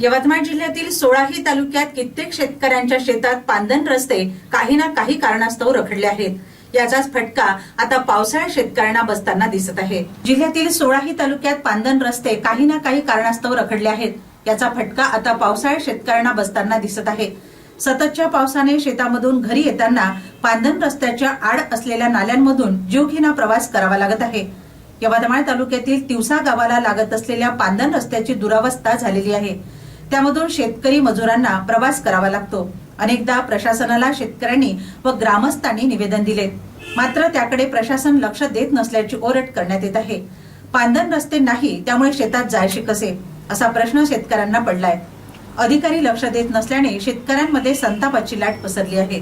यवतमाळ जिल्ह्यातील सोळाही तालुक्यात कित्येक शेतकऱ्यांच्या शेतात पांदन रस्ते काही ना काही कारणास्तव रखडले आहेत. याचाच फटका आता पावसाळ्यात शेतकऱ्यांना बसताना दिसत आहे. जिल्ह्यातील सोळाही तालुक्यात पांदन रस्ते काही ना काही कारणास्तव रखडले आहेत. याचा फटका आता पावसाळ्यात शेतकऱ्यांना बसताना दिसत आहे. सततच्या पावसाने शेतामधून घरी येताना पांदन रस्त्याच्या आड असलेल्या नाल्यांमधून जीवघेणा प्रवास करावा लागत आहे. यवतमाळ तालुक्यातील तिवसा गावाला लागत असलेल्या पांदन रस्त्याची दुरावस्था झालेली आहे. त्यामधून शेतकरी मजुरांना प्रवास करावा लागतो. अनेकदा प्रशासनाला शेतकऱ्यांनी व ग्रामस्थांनी निवेदन दिले. मात्र त्याकडे प्रशासन लक्ष देत नसल्याची ओरट करण्यात येत आहे. पांदन रस्ते नाही त्यामुळे शेतात जायचे कसे? असा प्रश्न शेतकऱ्यांना पडलाय. अधिकारी लक्ष देत नसल्याने शेतकऱ्यांमध्ये संतापाची लाट पसरली आहे.